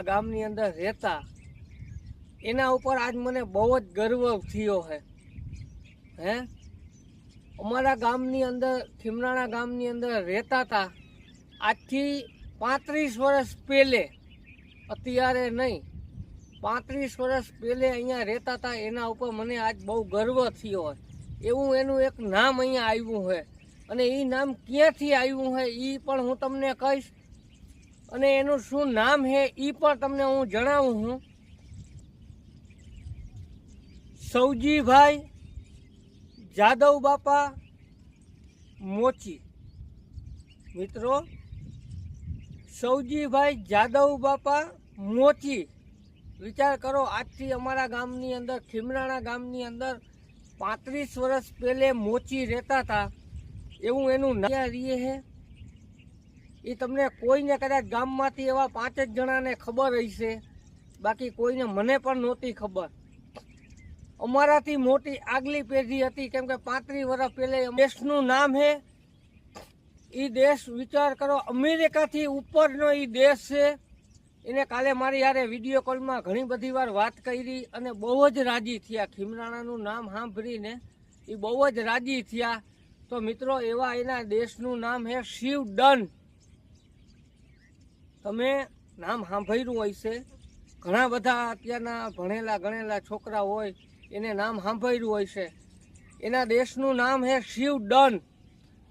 આ ગામની અંદર રહેતા, એના ઉપર આજ મને બહુ જ ગર્વ થયો છે હે? અમારા ગામની અંદર, ખીમરાણા ગામની અંદર રહેતા હતા આજથી પાંત્રીસ વર્ષ પહેલે, અત્યારે નહીં, પાંત્રીસ વર્ષ પહેલે અહીંયા રહેતા હતા એના ઉપર મને આજ બહુ ગર્વ થયો હોય એવું એનું એક નામ અહીંયા આવ્યું છે અને એ નામ ક્યાંથી આવ્યું છે એ પણ હું તમને કહીશ. અને એનું શું નામ છે એ પણ તમને હું જણાવું છું સૌજીભાઈ જાદવ બાપા મોચી. મિત્રો, સૌજીભાઈ જાદવ બાપા મોચી. વિચાર કરો, આજથી અમારા ગામની અંદર, ખીમરાણા ગામની અંદર પાંત્રીસ વર્ષ પહેલે મોચી રહેતા હતા. એવું એનું નામ રીએ છે એ તમને કોઈને કદાચ ગામમાંથી એવા પાંચ જ જણાને ખબર હશે બાકી કોઈને મને પણ નહોતી ખબર. અમારાથી મોટી આગલી પેઢી હતી, કેમ કે પાંત્રીસ વર્ષ પહેલાં દેશનું નામ છે એ દેશ વિચાર કરો, અમેરિકાથી ઉપરનો એ દેશ છે. એને કાલે મારી યારે વીડિયો કોલમાં ઘણી બધી વાર વાત કરી અને બહુ જ રાજી થયા. ખીમરાણાનું નામ સાંભળીને એ બહુ જ રાજી થયા. તો મિત્રો, એવા એના દેશનું નામ છે શિવ ડન તમે નામ સાંભળ્યું હોય છે? ઘણા બધા અત્યારના ભણેલા ગણેલા છોકરા હોય, એને નામ સાંભળ્યું હોય છે. એના દેશનું નામ છે શિવ ડન.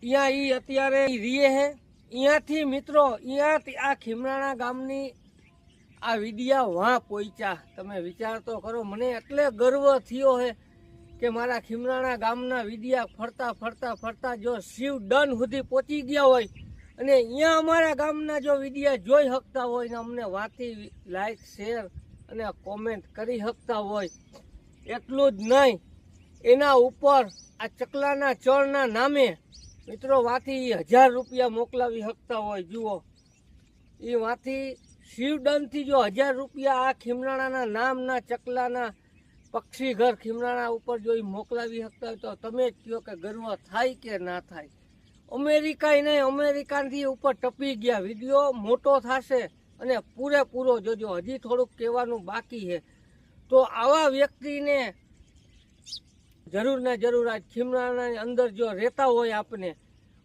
અહીંયા એ અત્યારે રીએ હે. અહીંયાથી મિત્રો અહીંયાથી આ ખીમરાણા ગામની આ વિડિયા વાં પહોંચ્યા તમે વિચાર તો કરો, મને એટલે ગર્વ થયો હે કે મારા ખીમરાણા ગામના વિડિયા ફરતા ફરતા ફરતા જો શિવ ડન સુધી પહોંચી ગયા હોય અને અહીંયા અમારા ગામના જો વિડીયા જોઈ શકતા હોય ને અમને વાંચી લાઈક શેર અને કોમેન્ટ કરી શકતા હોય, એટલું જ નહીં. એના ઉપર આ ચકલાના ચણના નામે મિત્રો વાથી હજાર રૂપિયા મોકલાવી શકતા હોય, જુઓ. એ વાથી શિવડનથી જો હજાર રૂપિયા આ ખીમરાણાના નામના ચકલાના પક્ષી ઘર ખીમરાણા ઉપર જો એ મોકલાવી શકતા હોય તો તમે જ કહો કે ગર્વ થાય કે ના થાય. અમેરિકા નહીં અમેરિકાથી ઉપર ટપી ગયા. વીડિયો મોટો થશે અને પૂરેપૂરો જોજો. હજી થોડુંક કહેવાનું બાકી છે. તો આવા વ્યક્તિને જરૂર ને જરૂર આ ખીમરાના અંદર જો રહેતા હોય આપને,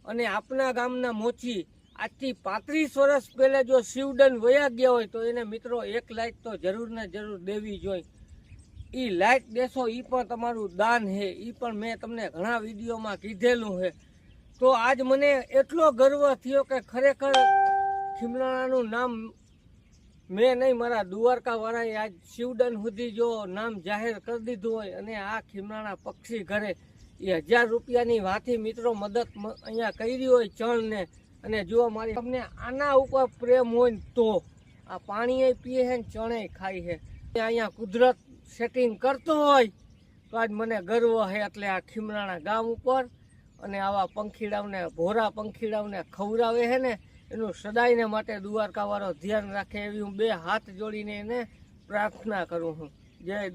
અને આપના ગામના મોચી આજથી પાંત્રીસ વર્ષ પહેલાં જો શિવડન વયા ગયા હોય, તો એને મિત્રો એક લાઈટ તો જરૂર ને જરૂર દેવી જોઈએ એ લાઈટ દેશો એ પણ તમારું દાન છે. એ પણ મેં તમને ઘણા વિડીયોમાં કીધેલું છે. તો આજ મને એટલો ગર્વ થયો કે ખરેખર ખીમલાણાનું નામ મેં નહીં, મારા દ્વારકાવાળાએ આજ શિવડન સુધી જો નામ જાહેર કરી દીધું હોય અને આ ખીમલાણા પક્ષી ઘરે એ હજાર રૂપિયાની વાથી મિત્રો મદદ અહીંયા કરી હોય ચણને. અને જો મારી તમને આના ઉપર પ્રેમ હોય તો આ પાણી પીએ છે ને ચણે ખાય છે અહીંયા કુદરત સેટિંગ કરતો હોય તો આજ મને ગર્વ છે એટલે આ ખીમરાણા ગામ ઉપર અને આવા પંખીડાઓને, ભોરા પંખીડાઓને ખવડાવે છે ને, એનું સદાયને માટે દ્વારકાવાળો ધ્યાન રાખે એવી હું બે હાથ જોડીને એને પ્રાર્થના કરું છું. જય